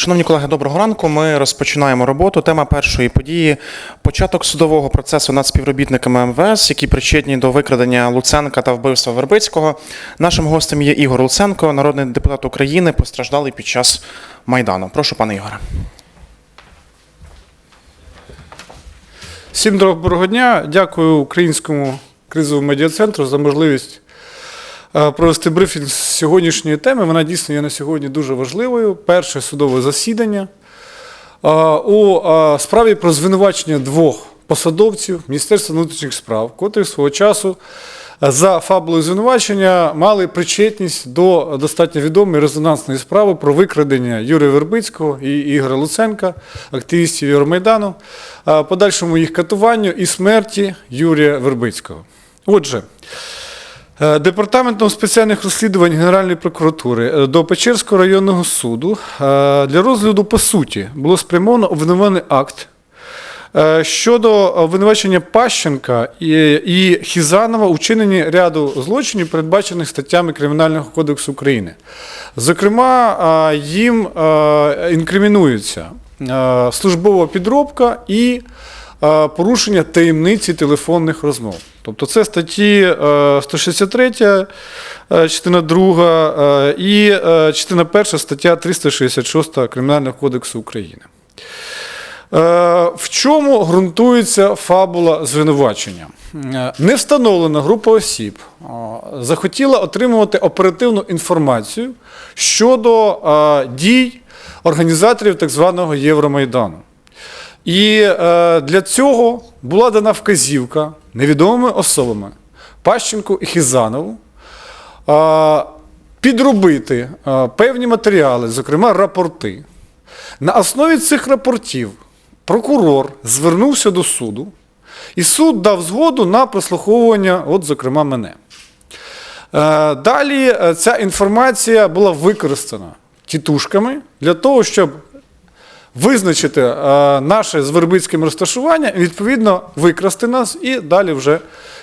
Шановні колеги, доброго ранку. Ми розпочинаємо роботу. Тема першої події початок судового процесу над співробітниками МВС, які причетні до викрадення Луценка та вбивства Вербицького. Нашим гостем є Ігор Луценко, народний депутат України, постраждалий під час майдану. Прошу, пане Ігоре. Всім доброго дня. Дякую Українському кризовому медіа-центру за можливість провести брифінг з сьогоднішньої теми. Вона дійсно є на сьогодні дуже важливою. Перше судове засідання е, у е, справі про звинувачення двох посадовців Міністерства внутрішніх справ, котрі свого часу е, за фабулою звинувачення мали причетність до достатньо відомої резонансної справи про викрадення Юрія Вербицького і Ігоря Луценка, активістів Євромайдану, е, подальшому їх катуванню і смерті Юрія Вербицького. Отже, Е, Департаментом спеціальних розслідувань Генеральної прокуратури е, до Печерського районного суду е, для розгляду по суті було спрямовано обвинувальний акт е, щодо обвинувачення Пащенка і, Хізанова у вчиненні ряду злочинів, передбачених статтями Кримінального кодексу України. Зокрема, е, їм е, інкримінується е, службова підробка і е, порушення таємниці телефонних розмов. Тобто це статті е, 163, е, частина 2 е, і е, частина 1 стаття 366 Кримінального кодексу України. Е, В чому ґрунтується фабула звинувачення? Е, Не встановлена група осіб е, захотіла отримувати оперативну інформацію щодо е, дій організаторів так званого Євромайдану. І е, для цього була дана вказівка невідомими особами Пащенку і Хізанову е, підробити е, певні матеріали, зокрема рапорти. На основі цих рапортів прокурор звернувся до суду, і суд дав згоду на прослуховування, от, зокрема, мене. Е, Далі е, ця інформація була використана тітушками для того, щоб визначити е, наше з Вербицьким розташування, відповідно, викрасти нас, і далі вже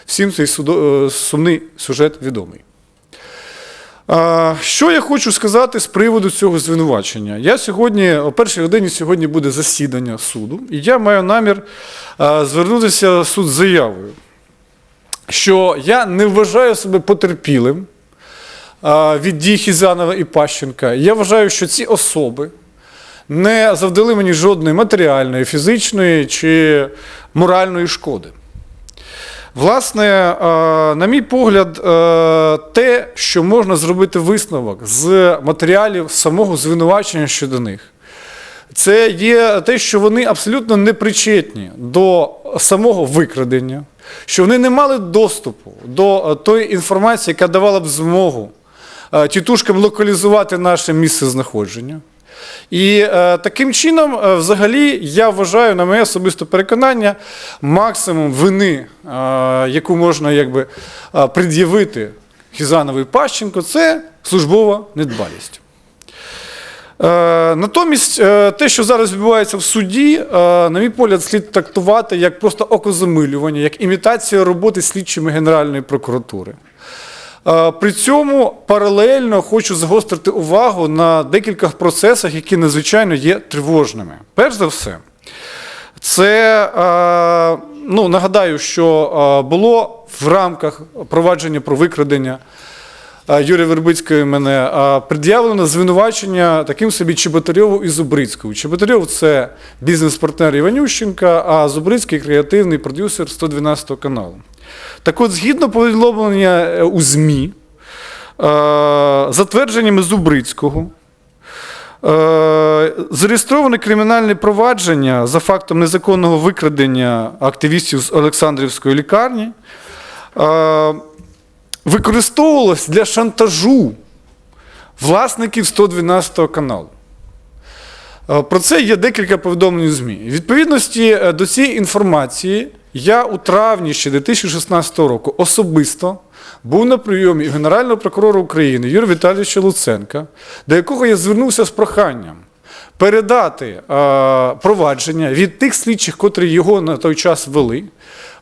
всім цей е, сумний сюжет відомий. Е, Що я хочу сказати з приводу цього звинувачення? Я сьогодні, о першій годині сьогодні буде засідання суду, і я маю намір звернутися в суд з заявою, що я не вважаю себе потерпілим від дій Хізанова і Пащенка. Я вважаю, що ці особи не завдали мені жодної матеріальної, фізичної чи моральної шкоди. Власне, е, на мій погляд, е, те, що можна зробити висновок з матеріалів самого звинувачення щодо них, це є те, що вони абсолютно не причетні до самого викрадення, що вони не мали доступу до е, тої інформації, яка давала б змогу тітушкам локалізувати наше місце знаходження. І е, таким чином, е, взагалі, я вважаю, на моє особисте переконання, максимум вини, е, яку можна якби, е, пред'явити Хізанову і Пащенко, це службова недбалість. Е, Натомість, е, те, що зараз відбувається в суді, е, на мій погляд, слід трактувати як просто окозамилювання, як імітація роботи слідчими Генеральної прокуратури. Е, При цьому паралельно хочу загострити увагу на декількох процесах, які надзвичайно є тривожними. Перш за все, це е, ну, нагадаю, що е, було в рамках провадження про викрадення Юрія Вербицького і мене пред'явлено звинувачення таким собі Чеботарьову і Зубрицькому. Чеботарьов – це бізнес-партнер Іванющенка, а Зубрицький – креативний продюсер 112 каналу. Так от, згідно повідомлення е, у ЗМІ, е, затвердженнями Зубрицького, е, зареєстроване кримінальне провадження за фактом незаконного викрадення активістів з Олександрівської лікарні використовувалось для шантажу власників 112 каналу. Е, Про це є декілька повідомлень у ЗМІ. Відповідності е, до цієї інформації я у травні ще 2016 року особисто був на прийомі Генерального прокурора України Юрія Віталійовича Луценка, до якого я звернувся з проханням передати е, провадження від тих слідчих, котрі його на той час вели,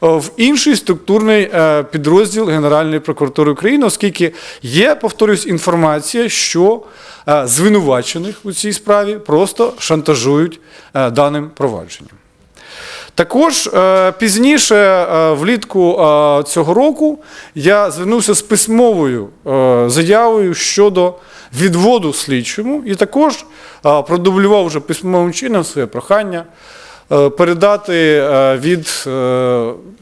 в інший структурний е, підрозділ Генеральної прокуратури України, оскільки є, повторюсь, інформація, що е, звинувачених у цій справі просто шантажують е, даним провадженням. Також е, пізніше, е, влітку е, цього року, я звернувся з письмовою заявою щодо відводу слідчому і також продублював вже письмовим чином своє прохання передати від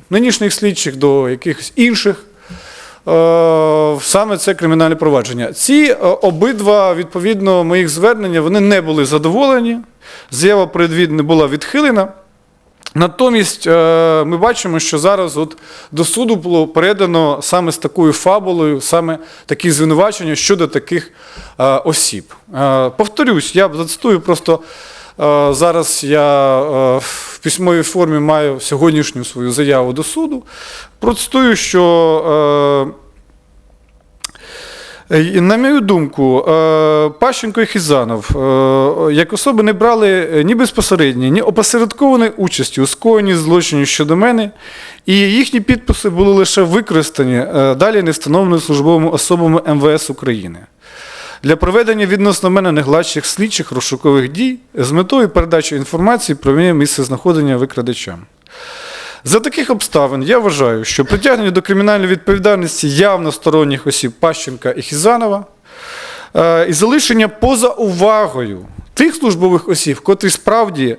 нинішніх слідчих до якихось інших. Саме це кримінальне провадження. Ці обидва, відповідно, моїх звернення, вони не були задоволені. Заява про відвід не була відхилена. Натомість е, ми бачимо, що зараз от до суду було передано саме з такою фабулою, саме такі звинувачення щодо таких е, осіб. Е, Повторюсь, я зацитую просто зараз я в письмовій формі маю сьогоднішню свою заяву до суду. Процитую, що. Е, На мою думку, е, Пащенко і Хізанов е, як особи не брали ні безпосередньо, ні опосередкованої участі у скоєнні злочинів щодо мене, і їхні підписи були лише використані далі не встановленими службовими особами МВС України для проведення відносно мене негладших слідчих розшукових дій з метою передачі інформації про місце знаходження викрадачам. За таких обставин я вважаю, що притягнення до кримінальної відповідальності явно сторонніх осіб Пащенка і Хізанова е, і залишення поза увагою тих службових осіб, котрі справді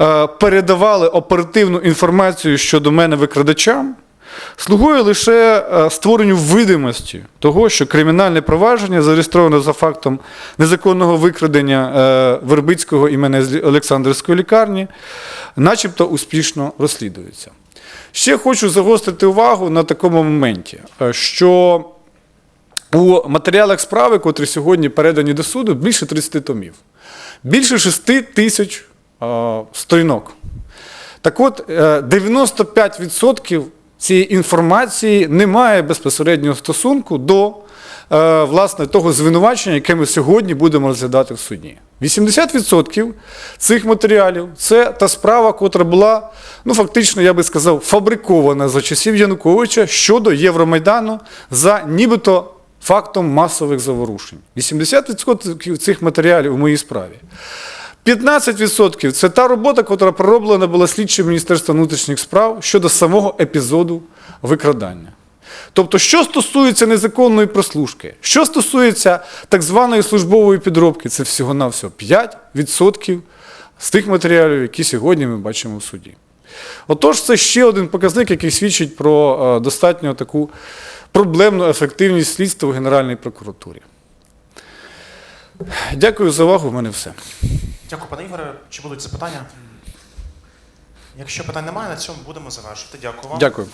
е, передавали оперативну інформацію щодо мене викрадачам, слугує лише е, створенню видимості того, що кримінальне провадження, зареєстроване за фактом незаконного викрадення Вербицького і мене з Олександрівської лікарні, начебто успішно розслідується. Ще хочу загострити увагу на такому моменті, е, що у матеріалах справи, котрі сьогодні передані до суду, більше 30 томів, більше 6 тисяч е, сторінок. Так от, е, 95% цієї інформації не має безпосереднього стосунку до е, власне того звинувачення, яке ми сьогодні будемо розглядати в суді. 80% цих матеріалів це та справа, котра була, ну фактично, я би сказав, фабрикована за часів Януковича щодо Євромайдану за нібито фактом масових заворушень. 80% цих матеріалів у моїй справі. 15% це та робота, яка пророблена була слідчим Міністерства внутрішніх справ щодо самого епізоду викрадання. Тобто, що стосується незаконної прослушки, що стосується так званої службової підробки, це всього-навсього 5% з тих матеріалів, які сьогодні ми бачимо в суді. Отож, це ще один показник, який свідчить про е, достатньо таку проблемну ефективність слідства в Генеральній прокуратурі. Дякую за увагу. в мене все. Дякую, пане Ігоре. Чи будуть запитання? Якщо питань немає, на цьому будемо завершувати. Дякую вам. Дякую.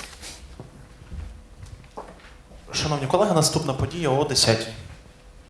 Шановні колеги, наступна подія о 10.